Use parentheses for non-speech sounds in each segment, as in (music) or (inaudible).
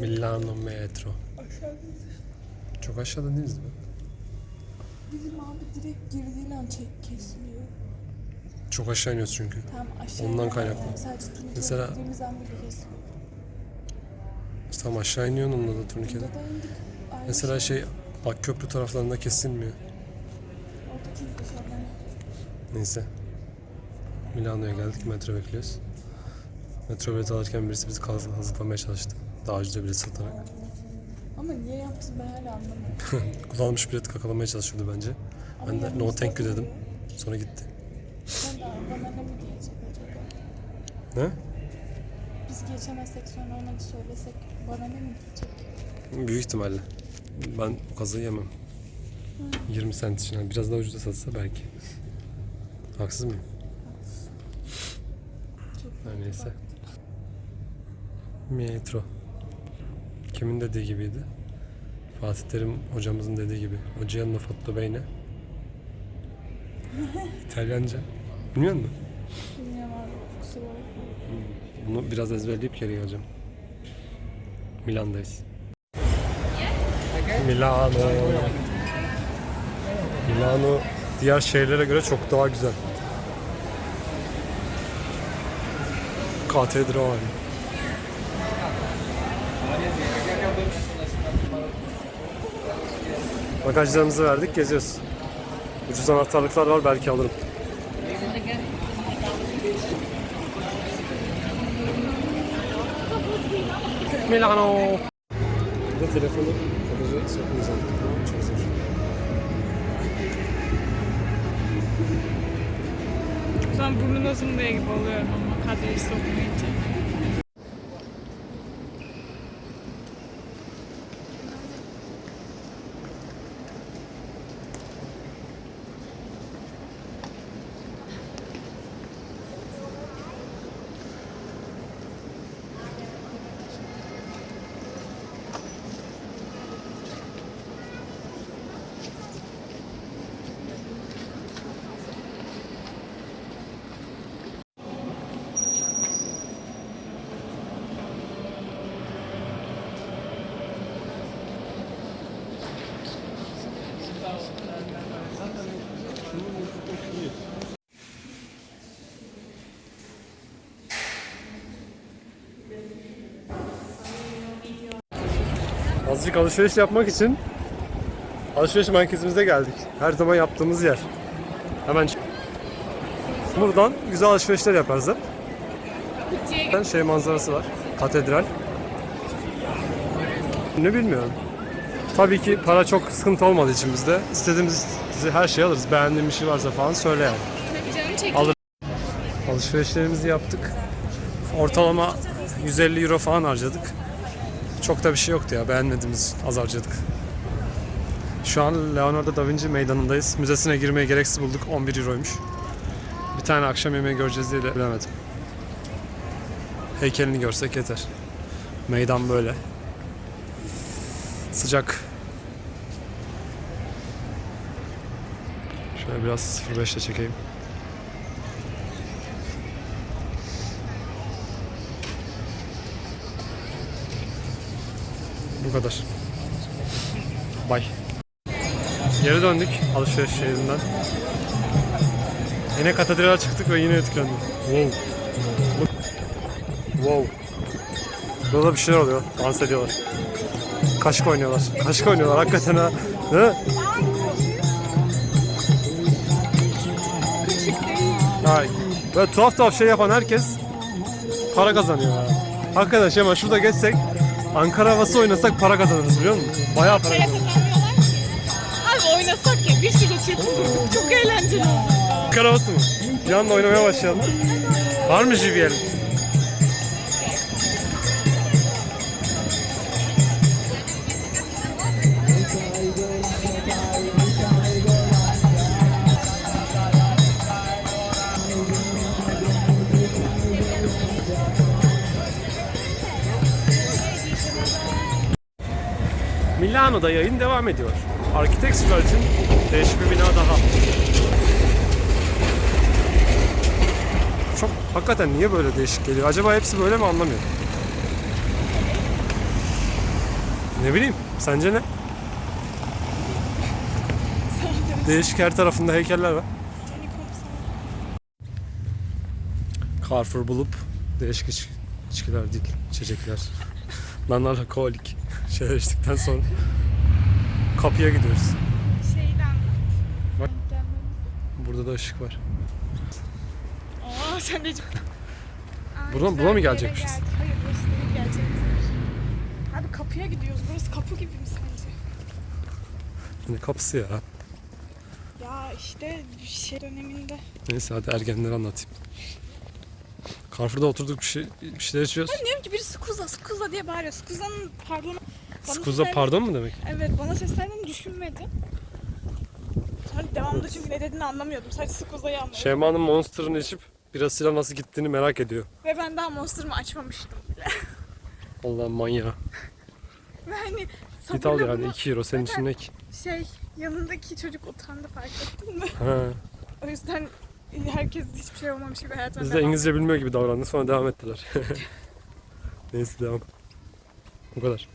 Milano metro. Çok aşağıda değiliz mi? Bizim abi direkt girdiğin an çek kesiliyor. Çok aşağı iniyoruz çünkü. Tam aşağı Ondan kaynaklı. Sadece turnike Mesela- girdiğimiz an bile kesiliyor. Tam aşağı iniyorsun onunla da turnikede. Burada da indik. Aynı Mesela şey Akköprü taraflarında kesilmiyor. Orada çünkü dışarıdan Neyse. Milano'ya geldik. Metro bekliyoruz. Metro bileti alırken birisi bizi kaz- hazırlamaya çalıştı. Daha ucuza bilet satarak. Ama niye yaptın ben hala anlamadım. (laughs) Kullanılmış bileti kakalamaya çalışıyordu bence. Ama Ben de no thank you dedim. Sonra gitti. Sen de bana ne mi diyecek acaba? Ne? Biz geçemezsek sonra ona söylesek bana ne mi diyecek? Büyük ihtimalle. Ben o kazayı yemem. 20 sent için. Yani biraz daha ucuza satsa belki. Haksız mıyım? Çok Her neyse. Metro. Kimin dediği gibiydi? Fatih Terim hocamızın dediği gibi. Gianno fatto bene. İtalyanca. Bilmiyor musun? Bilmiyorum abi. Bunu biraz ezberleyip geri geleceğim. Milan'dayız. Milano. Milano diğer şehirlere göre çok daha güzel. Katedral. Bagajlarımızı verdik, geziyoruz. Ucuz anahtarlıklar var, belki alırım. Milano. Burada telefonu bagaja sokmayacağım. Çok zor. Şu an burnuna zımlaya gibi oluyorum ama kaderi sokmayınca. Azıcık alışveriş yapmak için alışveriş merkezimize geldik. Her zaman yaptığımız yer. Hemen buradan güzel alışverişler yaparız hep. Şey manzarası var. Katedral. Ne bilmiyorum. Tabii ki para çok sıkıntı olmadığı için bizde istediğimiz her şeyi alırız. Beğendiğim bir şey varsa falan söyle yani. Alır. Alışverişlerimizi yaptık. Ortalama 150 euro falan harcadık. Çok da bir şey yoktu ya. Beğenmediğimiz az harcadık. Şu an Leonardo da Vinci meydanındayız. Müzesine girmeye gereksiz bulduk. 11 euroymuş. Bir tane akşam yemeği göreceğiz diye de bilemedim. Heykelini görsek yeter. Meydan böyle. Sıcak. Şöyle biraz 05 ile çekeyim. Kadar. Bay. Geri döndük alışveriş şehrinden. Yine katedrale çıktık ve yine etkilendim. Wow. Wow. Burada bir şeyler oluyor. Dans ediyorlar. Kaşık oynuyorlar. Kaşık oynuyorlar hakikaten ha. Değil mi? Böyle tuhaf tuhaf şey yapan herkes para kazanıyor. Hakikaten şey ama şurada geçsek Ankara havası oynasak para kazanırız biliyor musun? Bayağı para kazanırız. Abi oynasak ya bir sürü çırpınırdık. Çok eğlenceli oldu. Ankara havası mı? Anda oynamaya başlayalım. Var mı JBL? Adana'da yayın devam ediyor. Architects World'in değişik bir bina daha. Çok hakikaten niye böyle değişik geliyor? Acaba hepsi böyle mi anlamıyorum. Ne bileyim, sence ne? Değişik her tarafında heykeller var. Carrefour bulup değişik iç, içkiler değil, içecekler. Nanarla kolik şeyler içtikten sonra kapıya gidiyoruz. Şeyden. Burada da ışık var. Aa sen de... Aa, Buradan- buna mı gelecekmişiz? geldik. Hayır burası değil geleceğimiz. Abi kapıya gidiyoruz. Burası kapı gibi mi sence? Ne kapısı ya? Ya işte bir şey döneminde. Neyse hadi ergenleri anlatayım. Carrefour'da oturduk bir şey bir şeyler içiyoruz. Ben diyorum ki biri Skuza Skuza diye bağırıyor. Skuza'nın pardon. Skuza seslen- pardon mu demek? Evet bana seslendiğini düşünmedim. Sonra devamında çünkü ne dediğini anlamıyordum. Sadece Skuza'yı anlıyordum. Şeyma'nın Monster'ını içip birasıyla nasıl gittiğini merak ediyor. Ve ben daha Monster'ımı açmamıştım. (laughs) Allah'ım manyağı. Ve hani Git al sabırla yani bunu 2 euro senin için ne ki? şey yanındaki çocuk utandı fark ettin mi? Ha. (laughs) O yüzden herkes hiçbir şey olmamış gibi hayatına Biz de devam İngilizce bilmiyor gibi davrandı sonra devam ettiler. (laughs) Neyse devam. Bu kadar.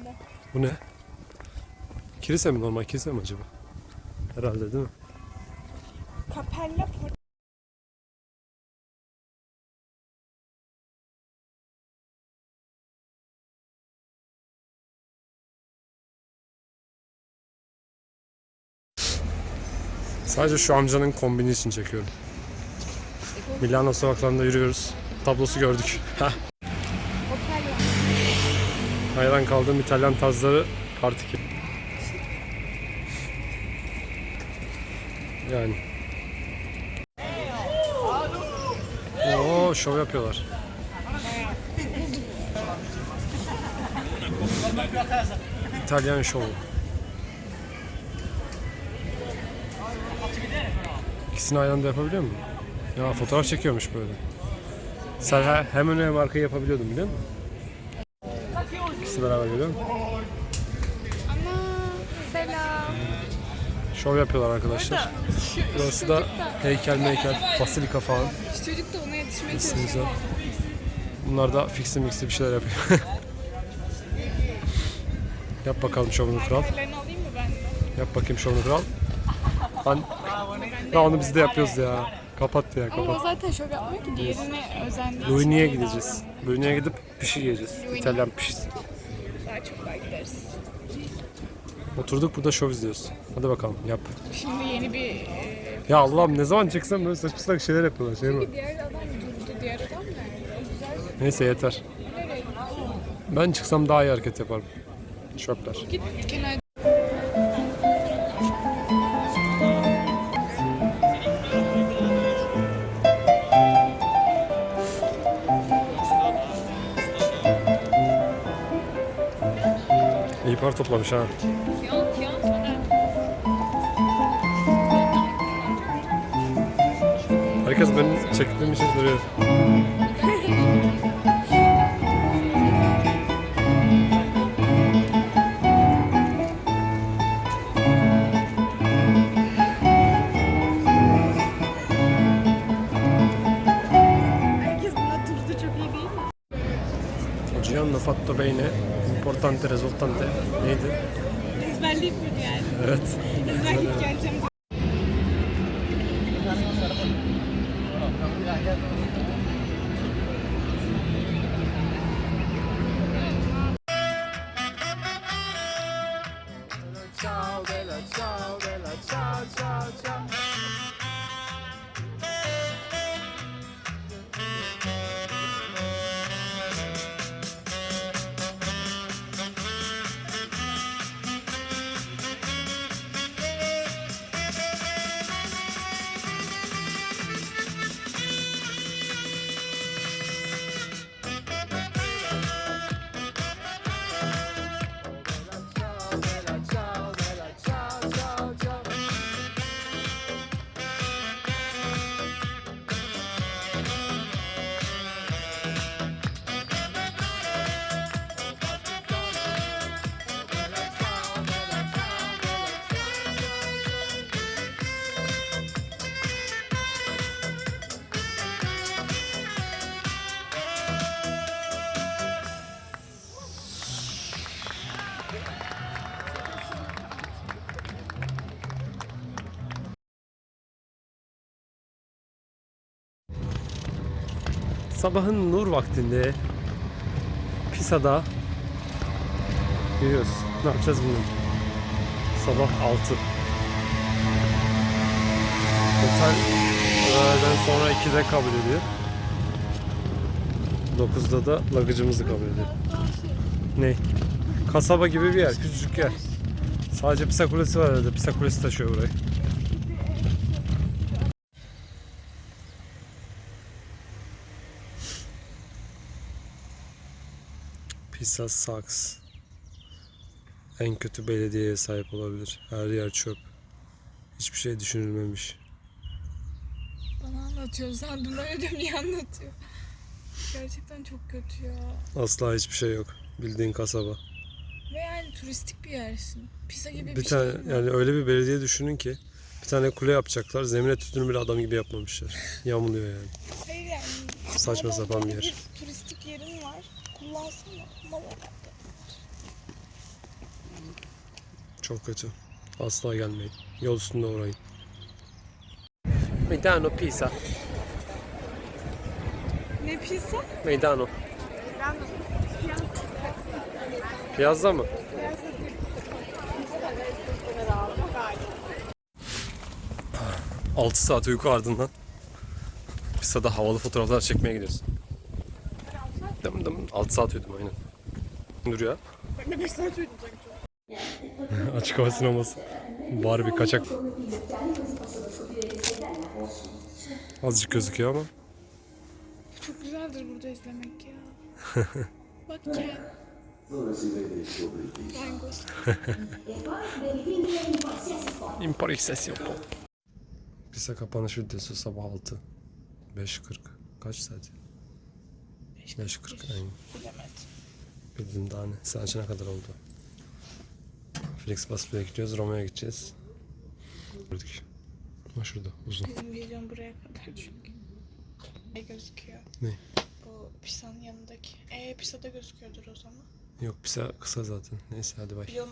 Ama. Bu ne? Kilise mi normal kilise mi acaba? Herhalde değil mi? Capella Port- Sadece şu amcanın kombini için çekiyorum. Milano sokaklarında yürüyoruz. Tablosu gördük. Heh. Hayran kaldığım İtalyan tarzları part 2. Yani. Oo şov yapıyorlar. İtalyan şovu. İkisini aynı anda yapabiliyor musun? Ya fotoğraf çekiyormuş böyle. Sen he- hem öne hem arkayı yapabiliyordun biliyor musun? İkisi beraber görüyor musun? Ana selam. Şov yapıyorlar arkadaşlar. Şu, Burası da heykel meykel, basilika falan. şu çocuk da ona yetişmeye çalışıyor. Bunlar da fixi mixi bir şeyler yapıyor. (laughs) Yap bakalım şovunu kral. Ben? Yap bakayım şovunu kral. Lan, ya onu biz de yapıyoruz ya. Kapat ya Ama o kapat. zaten şov yapmıyor ki diğerine özendiği için Luini'ye gideceğiz. Luini'ye gidip pişi yiyeceğiz. İtalyan pişisi. Daha gideriz. Oturduk burada şov izliyoruz. Hadi bakalım yap. Şimdi yeni bir... e, Ya Allah'ım ne zaman çeksem böyle saçma salak şeyler yapıyorlar. Şey mi? Diğer adam durdu. Diğer adam nerede? Neyse yeter. Ben çıksam daha iyi hareket yaparım. Şoklar. Git kenara. Para toplamış ha. Herkes benim çektiğim için duruyor. İmportante risultante. Neydi? Ezberleyip mi yani? Evet. Ezberleyip geleceğim. Sabahın nur vaktinde Pisa'da yürüyoruz. Ne yapacağız bunu? Sabah 6. Otel öğleden sonra 2'de kabul ediyor. 9'da da lagıcımızı kabul ediyor. Ne? Kasaba gibi bir yer, küçücük yer. Sadece Pisa Kulesi var herhalde. Pisa Kulesi taşıyor burayı. Pisa sucks. En kötü belediyeye sahip olabilir. Her yer çöp. Hiçbir şey düşünülmemiş. Bana anlatıyor sandım öyle de niye anlatıyor? Gerçekten çok kötü ya. Asla hiçbir şey yok. Bildiğin kasaba. Ve yani turistik bir yersin. Pisa gibi bir, Bir tane şey yani öyle bir belediye düşünün ki bir tane kule yapacaklar. Zemine tütünü bile adam gibi yapmamışlar. Yağmurluyor yani. Hayır yani. Saçma sapan bir yer. turistik yerin var. Kullansana. Mal herhalde. Çok kötü. Asla gelmeyin. Yol üstünde uğrayın. Meydano Pisa. Ne pizza? Meydano. Piazza mı? Altı saat uyku ardından Pisa'da havalı fotoğraflar çekmeye gidiyoruz. Dım dım 6 saat uyudum aynen. Dur ya. Ben de 5 saat uyudum sanki. (laughs) Açık hava sineması. Bari bir kaçak. Azıcık gözüküyor ama. Çok güzeldir burada izlemek ya. (laughs) Bak. Imparixesio po. Pisa kapanış videosu sabah 6. 5.40. Kaç saat? 5.40 aynen. Bilemedim. Bildim daha ne. Sen açana kadar oldu. Flixbus bekliyoruz. Roma'ya gideceğiz. Gördük. Ha şurada uzun. Bizim vizyon buraya kadar çünkü. Ne gözüküyor? Ne? Bu Pisa'nın yanındaki. Ee Pisa'da gözüküyordur o zaman. Yok Pisa kısa zaten. Neyse hadi bay. Yıl